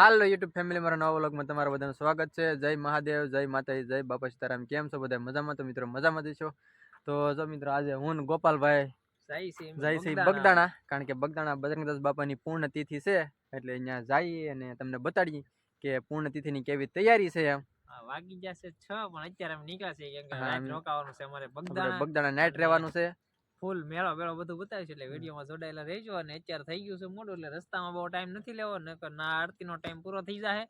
હાલો YouTube family મારા નવા વ્લોગમાં તમારું બધાનું સ્વાગત છે. જય મહાદેવ જય માતાજી જય બાપા સીતારામ. કેમ છો બધા? મજામાં તો મિત્રો? મજામાં છો? તો જો મિત્રો આજે હું ગોપાલભાઈ જાય છે બગદાણા. કારણ કે બગદાણા બજરંગદાસ બાપાની પૂર્ણ તિથિ છે એટલે અહીંયા જઈએ અને તમને બતાડીએ કે પૂર્ણ તિથિની કેવી તૈયારી છે એમ. વાગી જશે છ પણ અત્યારે બગદાણા. બગદાણા નાઇટ રહેવાનું છે. ફૂલ મેળો મેળો બધું બતાવીશું એટલે વિડીયોમાં જોડાયેલા રહેજો. અને અત્યારે થઈ ગયું છે મોડું એટલે રસ્તામાં બહુ ટાઈમ નથી લેવો ને ના આરતીનો ટાઈમ પૂરો થઈ જાય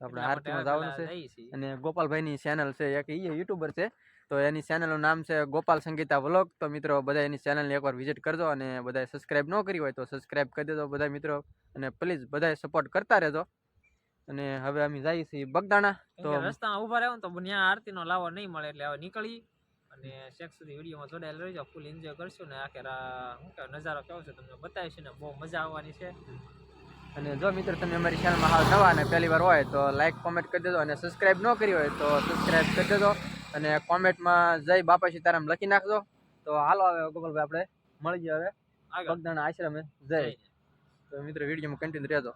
આપણે આરતીમાં જવાનું છે. અને ગોપાલભાઈની ચેનલ છે એક એ યુટ્યુબર છે. તો એની ચેનલનું નામ છે ગોપાલ સંગીતા વ્લોગ તો મિત્રો બધા એની ચેનલને એકવાર વિઝિટ કરજો અને બધા સબસ્ક્રાઇબ ન કરી હોય તો સબસ્ક્રાઈબ કરી દેજો બધા મિત્રો. અને પ્લીઝ બધા સપોર્ટ કરતા રહેજો. અને હવે અમે જઈએ છીએ બગદાણા તો રસ્તામાં ઊભા રહ્યો ને તો ત્યાં આરતીનો લાવો નહીં મળે એટલે હવે નીકળી. અને શેક સુધી વિડીયોમાં જોડાયેલા રહીજો. ફૂલ એન્જોય કરશું ને આખે રા- શું કહેવાય નજારો કેવો છે તમને બતાવીશું ને બહુ મજા આવવાની છે. અને જો મિત્રો તમે અમારી ચેનલમાં હાલ નવા અને પહેલી વાર હોય તો લાઇક કોમેન્ટ કરી દેજો અને સબસ્ક્રાઇબ ન કરી હોય તો સબસ્ક્રાઇબ કરી દેજો. અને કોમેન્ટમાં જય બાપા સીતારામ લખી નાખજો. તો હાલો હવે ગોપાલભાઈ આપણે મળી ગયા હવે. આગળ. બગદાણા આશ્રમે. જય. તો મિત્રો વિડીયોમાં કન્ટિન્યુ રહેજો.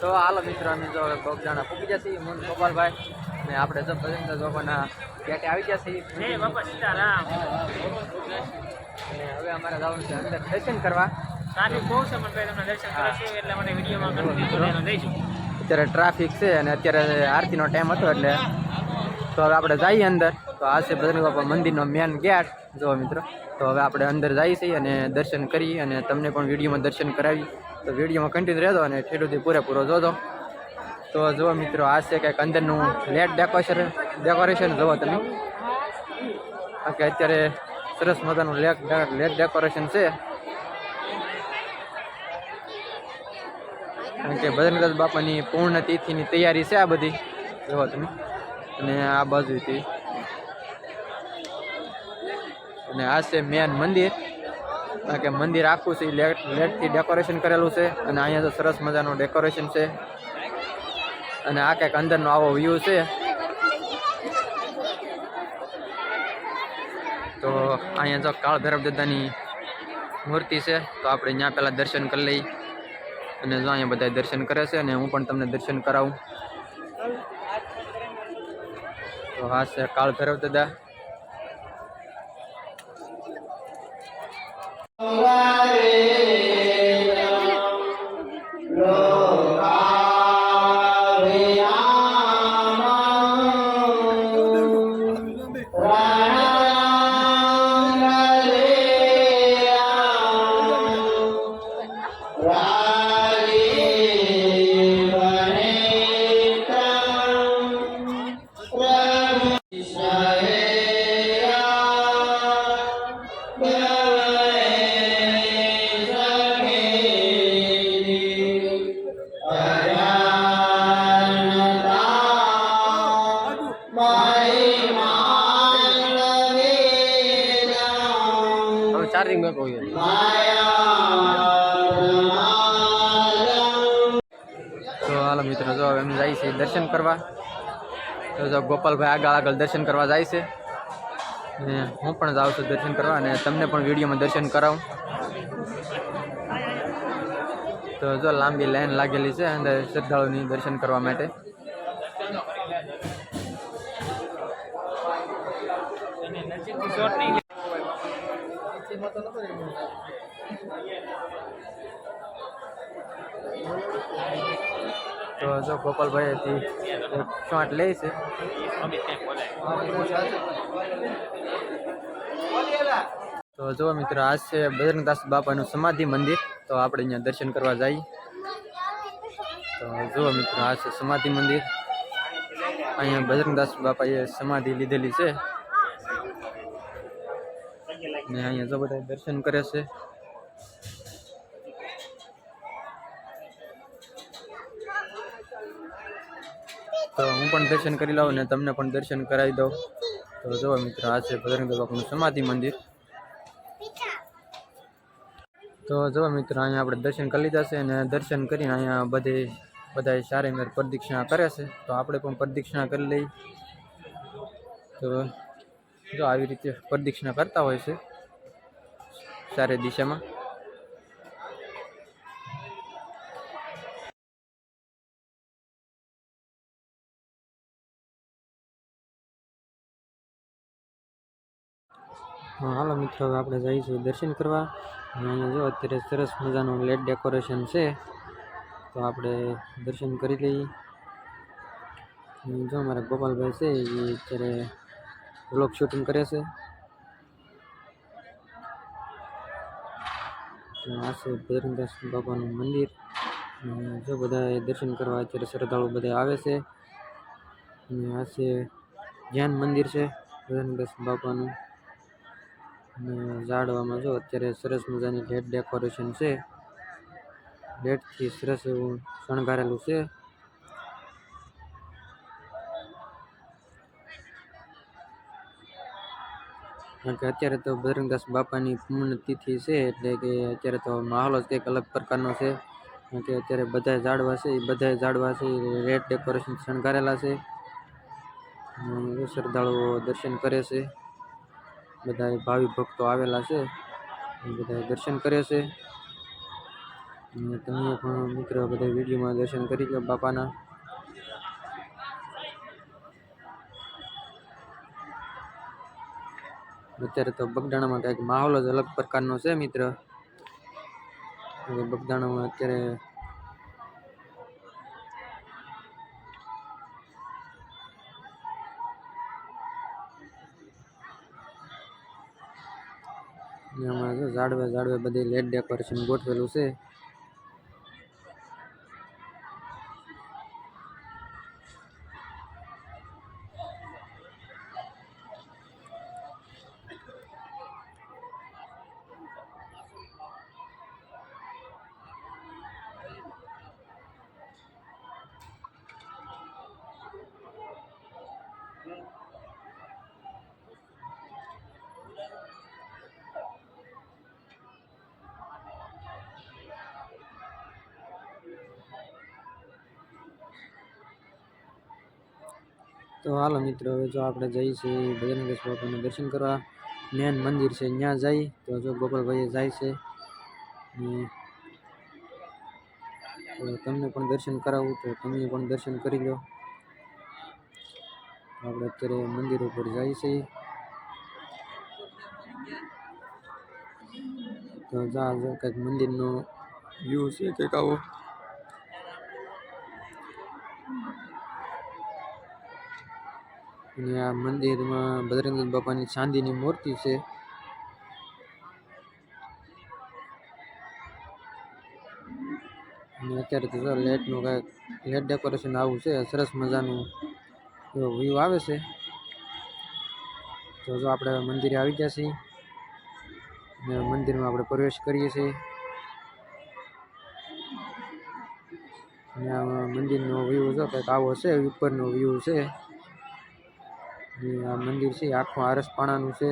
તો હાલો મિત્રો અમે જો કોક બગદાણા પૂકી જશે મુન ગોપાલભાઈ ને આપણે જો ભજન બાપાના ગેટે આવી ગયા છીએ. બાપા સીતારામ. હવે અમારે જવાનું છે અંદર દર્શન કરવા. અત્યારે ટ્રાફિક છે અને અત્યારે આરતીનો ટાઈમ હતો એટલે. તો હવે આપણે જઈએ અંદર. તો આ છે બજરંગ બાપા મંદિરનો મેન ગેટ જો મિત્રો. તો હવે આપણે અંદર જઈએ છીએ અને દર્શન કરી અને તમને પણ વિડીયોમાં દર્શન કરાવી તો વિડીયોમાં કન્ટિન્યુ રહેજો અને ઠેઠુંથી પૂરેપૂરો જોજો. તો જુઓ મિત્રો, આ છે કંઈક અંદરનું લેટ ડેકોરેશન ડેકોરેશન જુઓ તમે. કે અત્યારે સરસ મજાનું લેટ લેટ ડેકોરેશન છે. કારણ કે બજરંગદાસ બાપાની પૂર્ણ તિથિની તૈયારી છે આ બધી. જુઓ તમે. અને આ બાજુથી અને આ છે મેન મંદિર. કારણ કે મંદિર આખું છે લેટ લેટથી ડેકોરેશન કરેલું છે અને અહીંયા તો સરસ મજાનું ડેકોરેશન છે. અને આ કંઈક અંદરનો આવો વ્યૂ છે. તો અહીંયા જો કાળ ભૈરવ દાદાની મૂર્તિ છે, તો આપણે ત્યાં પહેલાં દર્શન કરી લઈએ. અને જો અહીંયા બધા દર્શન કરે છે અને હું પણ તમને દર્શન કરાવું. તો હા છે કાળ ભૈરવ દાદા. હવે ચાર્જિંગ મેં કહું તો હાલો મિત્રો, જો એમ જાય છે દર્શન કરવા. તો જો ગોપાલભાઈ આગળ આગળ દર્શન કરવા જાય છે. ને હું પણ જાઉં છું દર્શન કરવા અને તમને પણ વિડીયોમાં દર્શન કરાવું. તો જો લાંબી લાઈન લાગેલી છે અંદર શ્રદ્ધાળુની દર્શન કરવા માટે. અને નજીકથી શોટ નહીં તો જો ગોપાલભાઈ હતી એક શોટ લે છે. અમિત કંઈક બોલાય તો જો મિત્રો આ છે બજરંગદાસ બાપાનું સમાધિ મંદિર. તો આપણે અહીંયા દર્શન કરવા જઈએ. તો જુઓ મિત્રો આ છે સમાધિ મંદિર. અહીંયા બજરંગદાસ બાપાએ સમાધિ લીધેલી છે. ને અહીંયા જો બધા દર્શન કરે છે. તો હું પણ દર્શન કરી લઉં ને તમને પણ દર્શન કરાવી દઉં. તો જો મિત્ર, આ છે બજરંગદાસ બાપાનું સમાધિ મંદિર. તો જો મિત્ર, અહીંયા આપણે દર્શન કરી લીધા છે અને દર્શન કરીને અહીંયા બધે બધા સારી મેર પ્રદક્ષિણા કરે છે. તો આપણે પણ પ્રદક્ષિણા કરી લઈ તો જો આવી રીતે પ્રદક્ષિણા કરતા હોય છે. સારી દિશામાં. હાલો મિત્રો આપણે જઈશું દર્શન કરવા. અહીંયા જો અત્યારે સરસ મજાનું લેટ ડેકોરેશન છે. તો આપણે દર્શન કરી લઈએ. જો મારા ગોપાલભાઈ છે, એ અત્યારે વ્લોગ શૂટિંગ કરે છે. આ છે બજરંગદાસ બાપાનું મંદિર. જો બધા દર્શન કરવા અત્યારે શ્રદ્ધાળુ બધા આવે છે. અને આ ધ્યાન મંદિર છે બજરંગદાસ બાપાનું. અને ઝાડવામાં જો અત્યારે સરસ મજાની લેટ ડેકોરેશન છે. લેટથી સરસ એવું શણગારેલું છે. કારણ કે અત્યારે તો બજરંગદાસ બાપાની પૂર્ણ તિથિ છે એટલે કે અત્યારે તો માહોલ જ કંઈક અલગ પ્રકારનો છે. કારણ કે અત્યારે બધા ઝાડવા છે એ બધા ઝાડવા છે રેડ ડેકોરેશન શણગારેલા છે. શ્રદ્ધાળુઓ દર્શન કરે છે. બધા ભાવિ ભક્તો આવેલા છે, એ દર્શન કરે છે. તમે પણ મિત્રો બધા વિડીયોમાં દર્શન કરી લો બાપાના. અત્યારે તો બગદાણામાં કંઈક માહોલ જ અલગ પ્રકારનો છે, મિત્ર. બગદાણામાં અત્યારે હમણાં જો ઝાડવે બધી લેટ ડેકોરેશન ગોઠવેલું છે. તો હાલો મિત્રો, હવે જો આપણે જઈએ છીએ ભજનગેશ બાપાને દર્શન કરવા. મેન મંદિર છે ત્યાં જઈ તો જો ગોપાલભાઈએ જાય છે. તમને પણ દર્શન કરાવું, તો તમે પણ દર્શન કરી લો. આપણે અત્યારે મંદિર ઉપર જઈએ છીએ. તો જા કંઈક મંદિરનો વ્યૂ છે, કંઈક આવો. અને આ મંદિરમાં બજરંગ બાપાની ચાંદીની મૂર્તિ છે. અને અત્યારે તો જો લેટનું કાંઈક લેટ ડેકોરેશન આવું છે, સરસ મજાનું એવો વ્યૂ આવે છે. તો જો આપણે મંદિરે આવી ગયા છીએ અને મંદિરમાં આપણે પ્રવેશ કરીએ છીએ. અને આ મંદિરનો વ્યૂ જો કંઈક આવો છે, ઉપરનો વ્યૂ છે. આ મંદિર છે, આખું આરસ પાણાનું છે.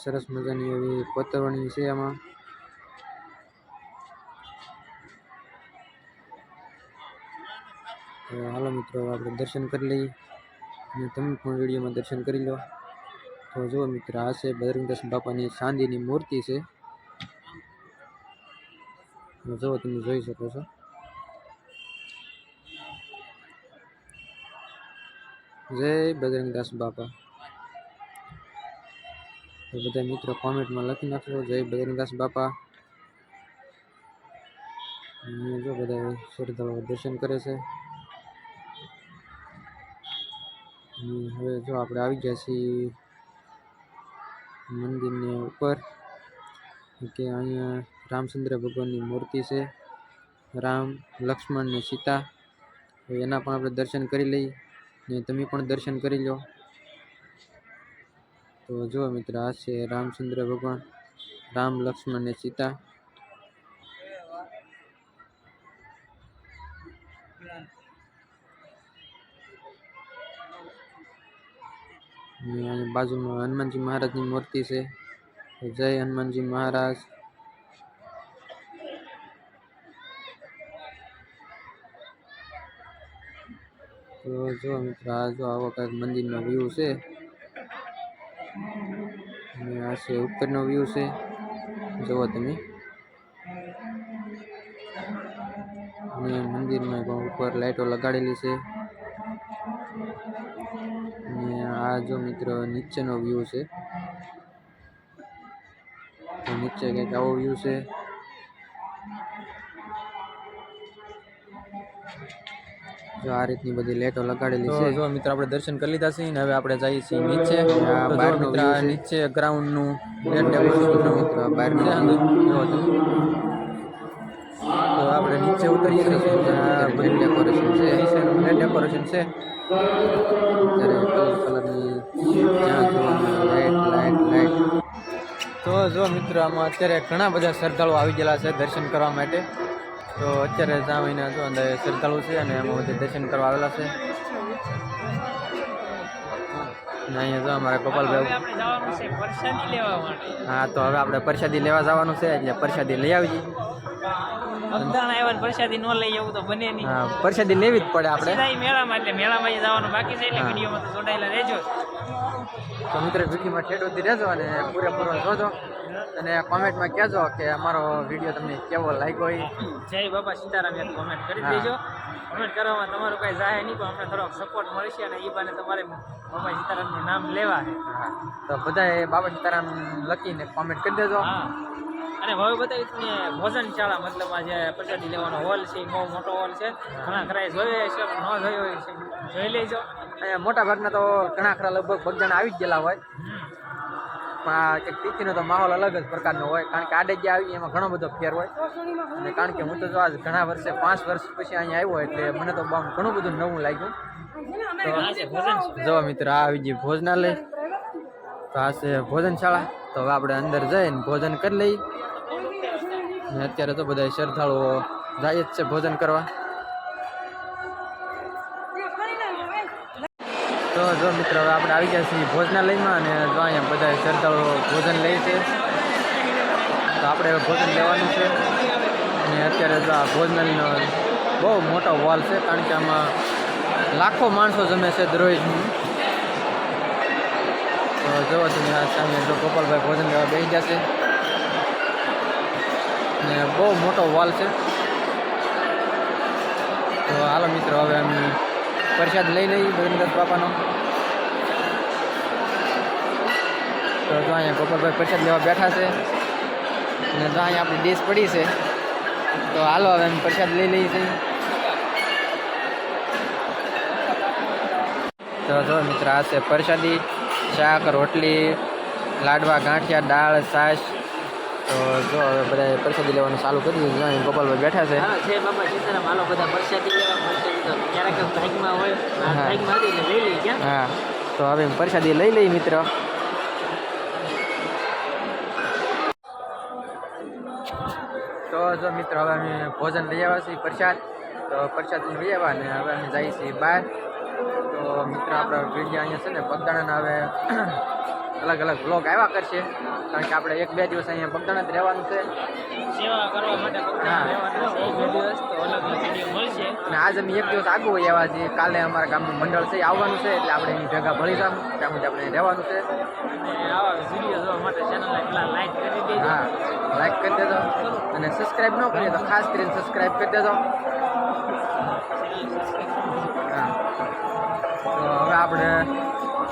સરસ મજાની એવી કોતરણી છે આમાં. હાલો મિત્રો આપણે દર્શન કરી લઈએ. તમે પણ વિડીયોમાં દર્શન કરી લો. તો જુઓ મિત્ર, આ છે બદરંગદાસ બાપાની ચાંદીની મૂર્તિ છે. જુઓ તમે જોઈ શકો છો. જય બજરંગદાસ બાપા. તો બધા મિત્રો કોમેન્ટમાં લખી નાખજો, જય બજરંગદાસ બાપા. અને જો બધા શ્રદ્ધાળુઓ દર્શન કરે છે. અને હવે જો આપણે આવી ગયા છીએ મંદિરની ઉપર, કે અહીંયા રામચંદ્ર ભગવાનની મૂર્તિ છે. રામ, લક્ષ્મણ ને સીતા, તો એના પણ આપણે દર્શન કરી લઈએ. ને તમે પણ દર્શન કરી લો. તો જુઓ મિત્ર, આ છે રામચંદ્ર ભગવાન, રામ, લક્ષ્મણ ને સીતા. બાજુમાં હનુમાનજી મહારાજની મૂર્તિ છે. જય હનુમાનજી મહારાજ. તો જો મિત્રો, આ જો આવો કંઈક મંદિરનો વ્યૂ છે. અને આ છે ઉપરનો વ્યૂ છે. જુઓ તમે. અને મંદિરમાં ઉપર લાઈટો લગાડેલી છે. અને આ જો મિત્રો, નીચેનો વ્યૂ છે. નીચે કંઈક આવો વ્યૂ છે. જો આ રીતની બધી લેટો લગાડેલી છે. જો મિત્રો આપણે દર્શન કરી લીધા છે ને હવે આપણે જઈએ છીએ નીચે. બહાર નીચે ગ્રાઉન્ડનું નેટ ડેકોરેશન મિત્રો બહાર છે તો આપણે નીચે ઉતરીએ ત્યાં ડેકોરેશન છે. નીચેનું ડેકોરેશન છે. ત્યારે કલર કલરની જ્યાં જોવાનું લાઇટ લાઇટ લાઇટ તો જો મિત્રો આમાં અત્યારે ઘણા બધા શ્રદ્ધાળુઓ આવી ગયેલા છે દર્શન કરવા માટે. તો અત્યારે ત્યાં મહિના જો અંદર શ્રદ્ધાળુ છે અને એમાં બધે દર્શન કરવા આવેલા છે. અહીંયા જો અમારા ગોપાલભાઈ હા તો હવે આપણે પ્રસાદી લેવા જવાનું છે એટલે પ્રસાદી લઈ આવજી. અગદાણ આવ્યા પ્રસાદી નો લઈ એવું તો બને નહીં. પ્રસાદી લેવી જ પડે આપણે. મેળામાં એટલે મેળામાં જવાનું બાકી છે એટલે. વિડીયોમાં તો જોડાયેલા રહેજો. તો મિત્રો વિડીયોમાં ઠેઠ સુધી રહેજો અને પૂરેપૂરો જોજો. અને કોમેન્ટમાં કહેજો કે અમારો વીડિયો તમને કેવો લાગ્યો હોય જય બાબા સીતારામ એક કોમેન્ટ કરી દેજો. કોમેન્ટ કરવામાં તમારું કાંઈ જાય નહીં પણ અમને થોડોક સપોર્ટ મળશે અને એ બાને તમારે બાબા સીતારામનું નામ લેવા. તો બધાએ બાબા સીતારામ લખીને કોમેન્ટ કરી દેજો. હા. અને હવે બતાવી તમને ભોજનશાળા મતલબ આ જે પ્રસાદી લેવાનો હોલ છે એ બહુ મોટો હોલ છે ઘણા ખરા જોયો છે ન જોયો હોય છે. જોઈ લેજો. અહીંયા મોટા ભાગના તો ઘણા ખરા લગભગ ભગજણ આવી જ ગયેલા હોય. પણ આ તિથિનો તો માહોલ અલગ જ પ્રકારનો હોય કારણ કે આડે જે આવી એમાં ઘણો બધો ફેર હોય. અને કારણ કે હું તો જો આજ ઘણા વર્ષે પાંચ વર્ષ પછી અહીંયા આવ્યો એટલે મને તો બહુ ઘણું બધું નવું લાગ્યું. ભોજન જો મિત્ર આ આવી જે ભોજનાલય. તો આ છે ભોજનશાળા. તો હવે આપણે અંદર જઈને ભોજન કરી લઈએ. ને અત્યારે તો બધા શ્રદ્ધાળુઓ જાય જ છે ભોજન કરવા. તો જો મિત્રો, હવે આપણે આવી ગયા છીએ ભોજનાલયમાં અને જો અહીંયા બધા શ્રદ્ધાળુઓ ભોજન લે છે. તો આપણે હવે ભોજન લેવાનું છે. અને અત્યારે જો આ ભોજનાલયનો બહુ મોટો વોલ છે, કારણ કે આમાં લાખો માણસો જમે છે દરરોજ તો આ સામે જો ગોપાલભાઈ ભોજન લેવા બેસી જશે ને બહુ મોટો વાલ છે. તો હાલો મિત્રો, હવે અમે પ્રસાદ લઈ લઈએ બદ્રીનાથ બાપાનો. તો જો અહીંયા ગોપાલભાઈ પ્રસાદ લેવા બેઠા છે. અને જો અહીંયા આપણી ડીશ પડી છે. તો હાલો હવે અમે પ્રસાદ લઈ લઈએ છીએ. તો જો મિત્ર, આ છે પ્રસાદી. શાક રોટલી લાડવા ગાંઠિયા દાળ છાશ. તો જો હવે બધા પ્રસાદી લેવાનું ચાલુ કરી દીધું. અહીં ગોપાલભાઈ બેઠા છે. હા બાબા સીતારામ. હાલો બધા પ્રસાદી લેવા તો ક્યારેક ભાગમાં હોય ભાગમાં હતી લઈ લઈ ક્યાં? હા. તો હવે પ્રસાદી લઈ લઈ મિત્ર. તો જો મિત્ર હવે અમે ભોજન લઈ આવ્યા છીએ પ્રસાદ. તો પ્રસાદ લઈ આવ્યા ને હવે અમે જઈએ છીએ બહાર. તો મિત્ર આપણા વીડિયો અહીંયા છે ને બગદાણાના હવે અલગ અલગ બ્લોગ આવ્યા કરશે. કારણ કે આપણે એક બે દિવસ અહીંયા પગદાણા જ રહેવાનું છે. સેવા કરવા માટે અને આજ અમે એક દિવસ આગું હોય એવા છીએ. કાલે અમારા ગામનું મંડળ છે આવવાનું છે એટલે આપણે એની ભેગા ભળી જવું ત્યાં મુજબ આપણે રહેવાનું છે. આવા વીડિયો જોવા માટે ચેનલને લાઈક કરી દેજો. હા લાઈક કરી દેજો. અને સબસ્ક્રાઈબ ન કરીએ તો ખાસ કરીને સબસ્ક્રાઈબ કરી દેજો.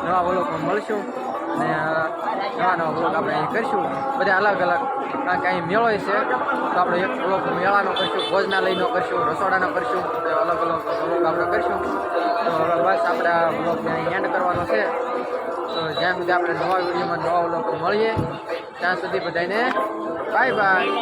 નવા વ્લોગમાં મળશું. અને નવા નવા વ્લોગ આપણે અહીં કરીશું. બધા અલગ અલગ કારણ કે અહીં મેળો છે. તો આપણે એક વ્લોગ મેળાનો કરીશું, ભોજનાલયનો કરીશું, રસોડાનો કરીશું. અલગ અલગ વ્લોગ આપણે કરીશું. તો હવે બસ આપણે આ વ્લોગને અહીં એન્ડ કરવાનો છે. તો જ્યાં સુધી આપણે નવા વિડીયોમાં નવા વ્લોગ મળીએ, ત્યાં સુધી બધાને બાય બાય